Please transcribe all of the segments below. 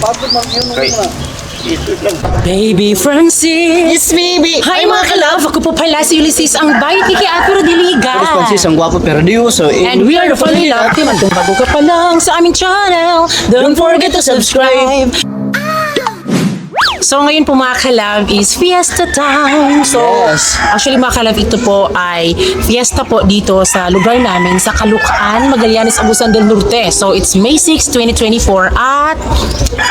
Okay. Baby Francis! baby! Hi mga kalove! Ako po pala si Ulysses, ang bayit ni Arturo Diliga. Alas Francis, ang gwapo pero diyoso. And we are the Family Love Team. At kung bago ka pa lang sa aming channel, don't forget to subscribe. So ngayon po mga kalab is fiesta time. So Yes. actually mga kalab ito po ay fiesta po dito sa lugar namin sa Caloocan, Magallanes, Agusan del Norte. So it's May 6, 2024 at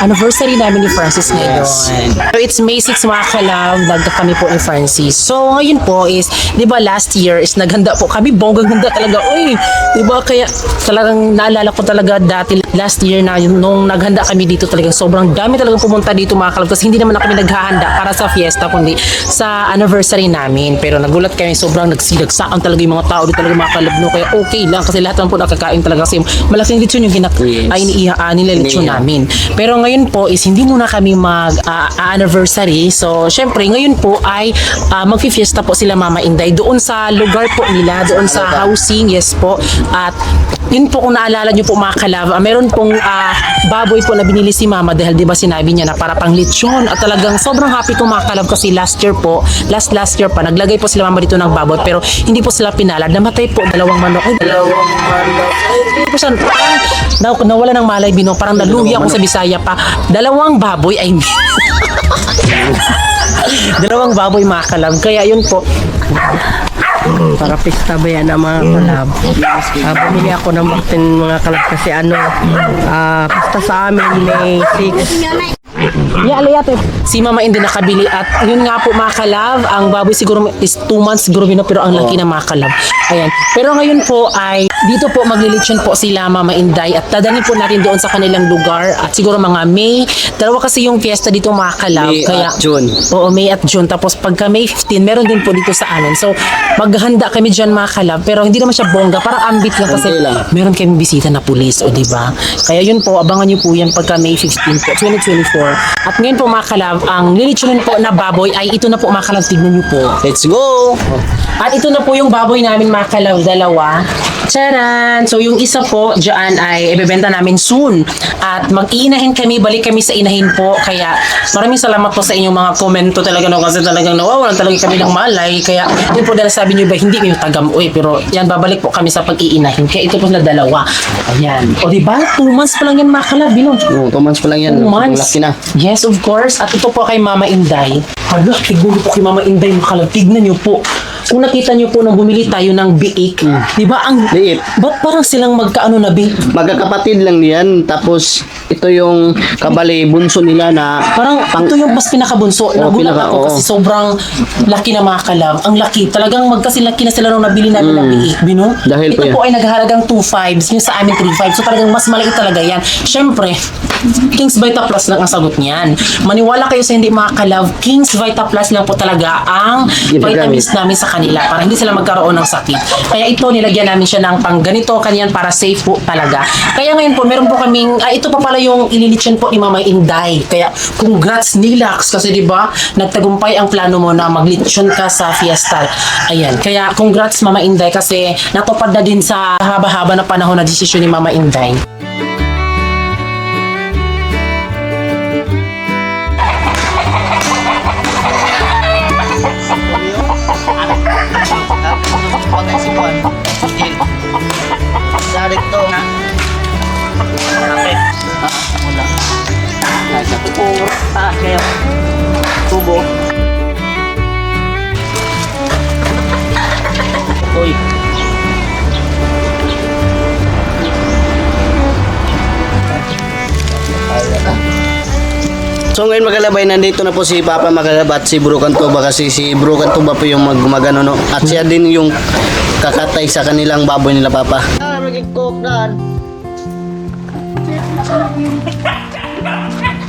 anniversary namin ni Francis ngayon. So it's May 6 mga kalab, kami po ni Francis. So ngayon po is, di ba last year is naghanda po kami, bonggang handa talaga. Uy, di ba kaya talagang naalala ko talaga dati last year na yung nung naghanda kami dito talagang sobrang dami talagang pumunta dito mga kalab. Kasi hindi naman na kami naghahanda para sa fiesta kundi sa anniversary namin. Pero nagulat kami sobrang nagsilagsaan talaga yung mga tao dito talaga mga kalab no. Kaya okay lang kasi lahat naman po nakakain talaga kasi malaking lechon yung ginak Yes. ay iniiha uh, nila lechon namin. Pero ngayon po is hindi muna kami mag ah, anniversary. So syempre ngayon po ay ah, magfi-fiesta po sila Mama Inday doon sa lugar po nila, doon sa housing, yes po. At yun po kung naalala nyo po mga kalab, ah, meron pong ah, baboy po na binili si Mama dahil di ba sinabi niya na para pang lechon at talagang sobrang happy ko mga kasi last year po, last last year pa, naglagay po sila Mama dito ng baboy pero hindi po sila pinalad. Namatay po dalawang manok. Ay, dalawang manok. Hindi po siya, naw, nawala ng malay bino, parang naluhi ako sa Bisaya pa. Dalawang baboy ay Dalawang baboy mga. Kaya yun po, Para pista ba yan ang mga kalab? Uh, bumili ako ng Martin mga kalab kasi ano, ah pista sa amin May 6. Yeah, alayate. Si Mama Inday nakabili at yun nga po mga kalab, ang baboy siguro is 2 months siguro bino pero ang laki na mga kalab. Ayan. Pero ngayon po ay dito po maglilitsyon po sila Mama Inday at dadalhin po natin doon sa kanilang lugar at siguro mga May. Dalawa kasi yung fiesta dito mga kalab. May kaya, at June. Oo, May at June. Tapos pagka May 15, meron din po dito sa amin. So, maghanda kami dyan mga kalab. Pero hindi naman siya bongga. Parang ambit lang kasi meron kami bisita na pulis, o di ba? Kaya yun po, abangan nyo po yan pagka May 15 po, 2024. At ngayon po mga kalab, ang lilitsunin po na baboy ay ito na po mga kalab, tignan nyo po. Let's go! At ito na po yung baboy namin mga kalab, dalawa. Charan! So yung isa po dyan ay ibebenta namin soon. At mag-iinahin kami, balik kami sa inahin po. Kaya maraming salamat po sa inyong mga komento talaga no kasi talagang nawawalan talaga kami ng malay. Kaya yun po dahil sabi nyo ba hindi kayo tagam uy pero yan babalik po kami sa pag-iinahin. Kaya ito po na dalawa. Ayan. O di ba? Two months pa lang yan mga kalab. Binom. No, two months pa lang yan. Two months. Laki na. Yes, of course. At ito po kay Mama Inday. Hala, tignan po kay Mama Inday, makalag. Tignan niyo po. Kung nakita niyo po nang bumili tayo ng biik, di ba ang... Liit. Ba't parang silang magkaano na bi? Magkakapatid lang yan. Tapos, ito yung kabali, bunso nila na Parang ito yung mas pinakabunso. Oo, Nagulat pinaka- ako oo. kasi sobrang laki na mga kalab. Ang laki. Talagang magkasilaki na sila nung nabili namin ng biik. Bino? Mm. Dahil ito po yan. po ay naghahalagang 2.5. Yung sa amin 3.5. So talagang mas maliit talaga yan. Siyempre, King's Vita Plus lang ang sagot niyan. Maniwala kayo sa hindi mga kalab, King's Vita Plus lang po talaga ang Ginagamit. vitamins namin sa kanila para hindi sila magkaroon ng sakit. Kaya ito, nilagyan namin siya ng pang ganito, kanyan para safe po talaga. Kaya ngayon po, meron po kaming, ah, ito pa pala yung ililitsyon po ni Mama Inday. Kaya congrats Nilax kasi di ba nagtagumpay ang plano mo na maglitsyon ka sa fiesta. Ayan. Kaya congrats Mama Inday kasi natupad na din sa haba-haba na panahon na desisyon ni Mama Inday. Ha? Tubo. Ah, kaya. Tubo. Uy. So ngayon magalabay, nandito na po si Papa Magalaba at si Bro Cantuba kasi si Bro Cantuba po yung mag magano no. At siya din yung kakatay sa kanilang baboy nila Papa. Ah, mag-cook na.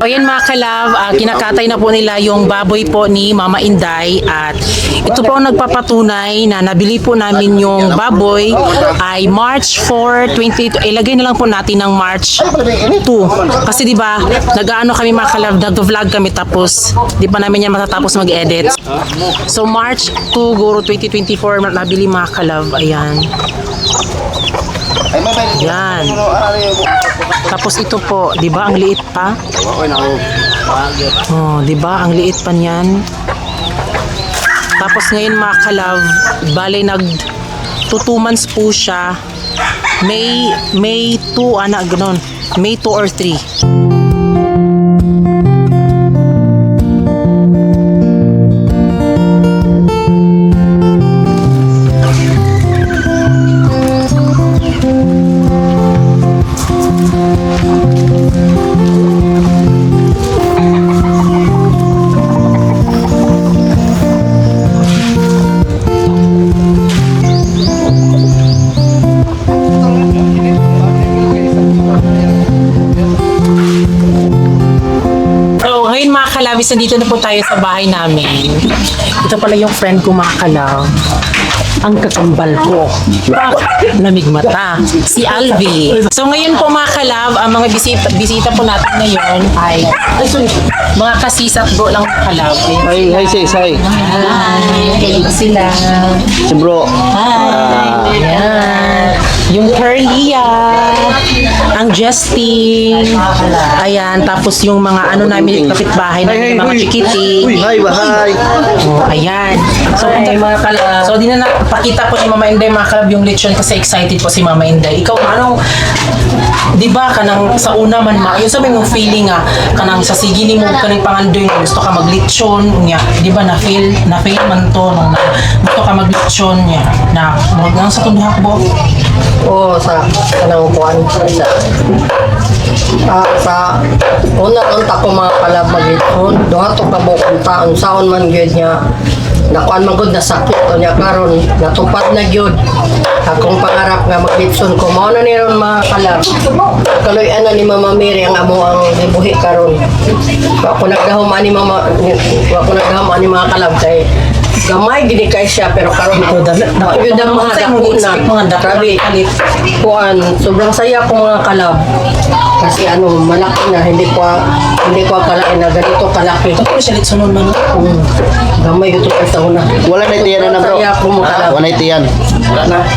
O yan mga kalab, ah, kinakatay na po nila yung baboy po ni Mama Inday at ito po ang nagpapatunay na nabili po namin yung baboy ay March 4, 20, ilagay na lang po natin ng March 2. Kasi di ba nag-ano kami mga kalab, nag-vlog kami tapos di pa namin yan matatapos mag-edit. So March 2, Guro 2024, nabili mga kalab, ayan. Yan. Tapos ito po, di ba ang liit pa? Oh, 'di ba? Ang liit pa niyan. Tapos ngayon mga kalove, bale nag to two months po siya. May May 2 ana ganun. May 2 or 3. Kalabis, nandito na po tayo sa bahay namin. Ito pala yung friend ko mga kalab. Ang kakambal ko. Ah, lamig mata. Si Alvi. So ngayon po mga kalab, ang mga bisita, bisita po natin ngayon ay, ay sorry, mga kasisat bro lang mga kalab. Hi, hi sis, hi. Hi, sila. Si bro. Hi. Ayan. Yung Curlia. Ang Justin. Ayan. Tapos yung mga ano namin, kapitbahay namin, yung mga Uy, chikiting. hi, ba, hi. Oh, ayan. So, punta, mga kalab. So, di na napakita po ni Mama Inday, mga kalab, yung lechon kasi excited po si Mama Inday. Ikaw, anong, di ba, kanang sa una man, ma, yun sabi yung feeling nga, kanang sa sige ni mo, kanang pangandoy, gusto ka maglechon, niya, di ba, na-feel, na-feel man to, nung na, gusto ka maglechon, niya, na, mga nang sa tunduhak mo, Oo, sa kanang kuan sa Ah, sa una unta ko mga kalab magitun duha to ka bukong taon saon man gyud niya. Nakuan man gud na sakit to niya karon. Natupad na gyud. Akong pangarap nga maglipson ko. Mao na niron mga kalab kaloy ana ni Mama Mary ang amo ang gibuhi karon. Wa ko nagdahom ani mama wa ko nagdahom ani mga kalab kay gamay gini kay siya pero karon Ito, Wa gyud ang mga dako na mga na Grabe. Kuan, sobrang saya ko mga kalab. Kasi ano, malaki na, hindi ko hindi ko akalain na ganito kalaki. ito po siya lechonon man, no? Mm. Gamay ito ka taon na. Wala na itiyan na bro. Saya ko mga kalab. Wala na itiyan.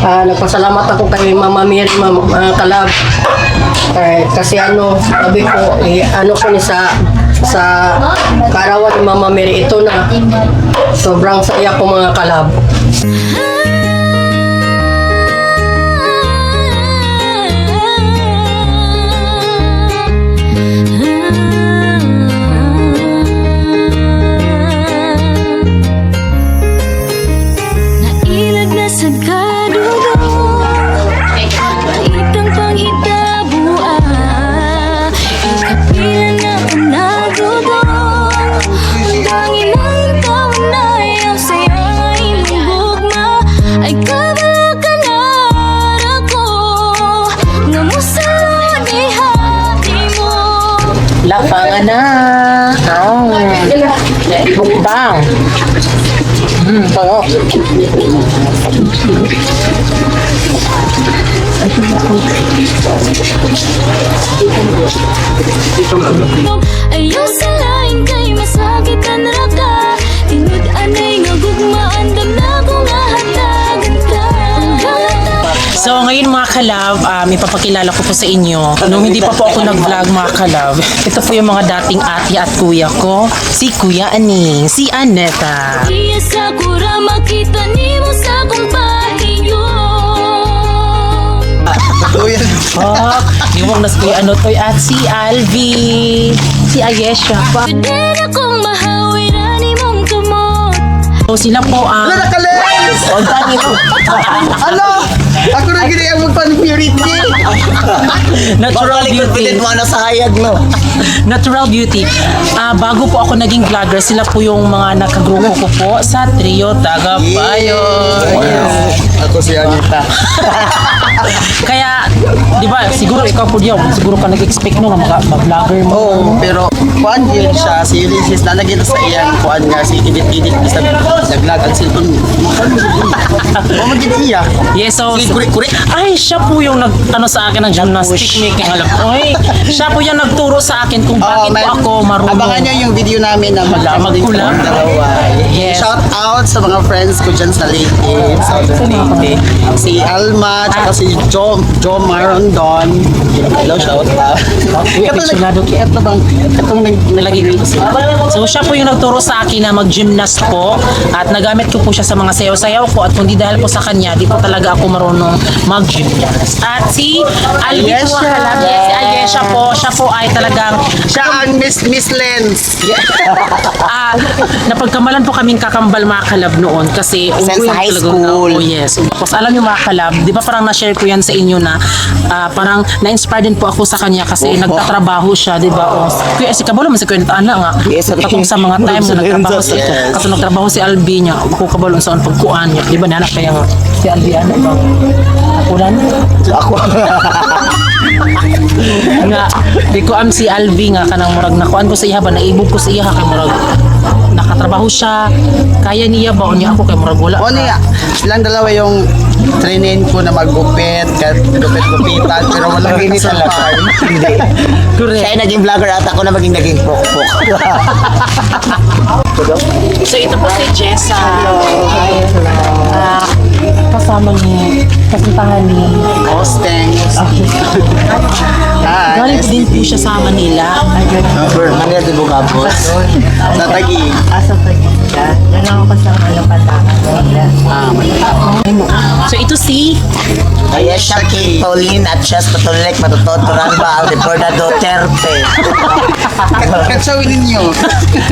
Ah, nagpasalamat ako kay Mama Mary, mga, mga kalab. Eh, kasi ano, sabi ko, eh, ano ko ni sa sa karawan ni Mama Mary, ito na. Sobrang saya ko mga kalab. Na. Oh. Bukbang. Hmm, pango. Ayaw sa lain kay masakitan ra ka Tinud So ngayon mga kalab, um, ipapakilala ko po sa inyo. Nung hindi pa po ako nag-vlog mga kalab, ito po yung mga dating ate at kuya ko. Si Kuya Aning, si Aneta. Iya sa kura makita sa Oh, yung na si Kuya Anotoy at si Alvi. Si Ayesha pa. Pwede na kong mahawi na nimong kamot So sila po ang... Wala ka O, dami po. Ano? Ako na gini ang magpan-purity. Natural beauty. mo na sa hayag, no? Natural Beauty. Ah, bago po ako naging vlogger, sila po yung mga nakagrupo ko po sa Trio Tagapayo. Ako si Anita. Kaya di ba, siguro ikaw po diyaw, siguro ka nag-expect no, nga mga vlogger mo. Oo, pero kuan yun siya, si Ulysses na nagita sa iyan, kuan nga si Edit-Edit, isa naglag ang cellphone mo. Mo magid iya. Yes, so, Si Kuri Kuri. ay, siya po yung nag, ano sa akin ng gymnastic making alam. Ay, siya po yung nagturo sa akin kung bakit po ako marunong. Abangan niyo yung video namin na Wala, magkulang. dalawa. Yes. Shout out sa mga friends ko dyan sa Leyte, Leyte. Si Alma, tsaka si Jo, Jo Marondon. Hello, shout out. Uy, Ito bang, itong Lagi dito. So siya po yung nagturo sa akin na mag-gymnast po at nagamit ko po siya sa mga sayaw-sayaw ko at kundi dahil po sa kanya, di po talaga ako marunong mag-gymnast. At si po Ayesha. Halab, yes, si Ayesha po, siya po ay talagang siya ang Miss Miss Lens. Ah, napagkamalan po kaming kakambal mga kalab noon kasi Since umuwi high talaga- school. Oh yes. Tapos alam niyo mga kalab, di ba parang na-share ko yan sa inyo na ah, parang na-inspire din po ako sa kanya kasi nagtatrabaho siya, di ba? Oh, kuya si Kabalo man si Kuya Ana nga. Yes. Katong sa mga time na nagtrabaho si Yes. kasi nagtrabaho si Albi niya, ako Kabalo sa pagkuan niya. Di ba nanak kaya nga si Albi ano ba? Akulan? Ako. nga di ko am si Alvi nga kanang murag nakuan ko sa iya ba naibog ko sa iya kay murag nakatrabaho siya kaya niya ba niya ako kay murag wala O niya, silang dalawa yung training ko na maggupit, gupit-gupitan, pero walang init sa farm. Hindi. correct Siya ay naging vlogger at ako na maging naging pok-pok. so ito po si Jessa Ah, kasama ni kasintahan ni Hosteng. Hi. galing po din po siya sa Manila Manila de Bugabos. Sa Taguig. Asa pa siya. Ayesha K. Pauline at Chess Patulek Matutod Turamba Aldeborda Duterte. Katsawin ninyo.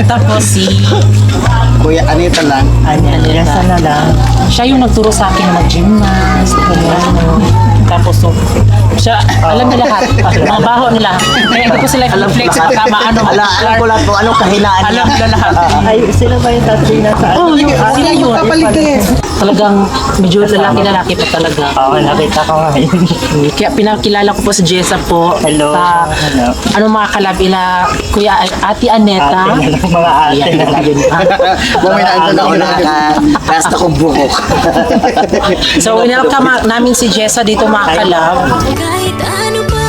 tapos si Kuya Anita lang. Anya, nilasa na lang. siya yung nagturo sa akin na mag-gymnast ganyan. Tapos so, siya alam niya lahat mga baho nila kaya hindi ko sila flex baka maano Ala, alam ko lang kung anong kahinaan niya. alam nila lahat Ay, sila ba yung tatlo na sa Oh, yun, sila yun. Talagang medyo lalaki-lalaki pa talaga. Oo, nakita ko nga yun. Kaya pinakilala ko po si Jessa po. Hello. Sa, Hello. ano mga kalabila, Kuya Ate Aneta. Ate na mga ate na lang. Buminaan ko na ka. Basta kong buhok. So, welcome namin si Jessa dito mga kalab. Kahit ano pa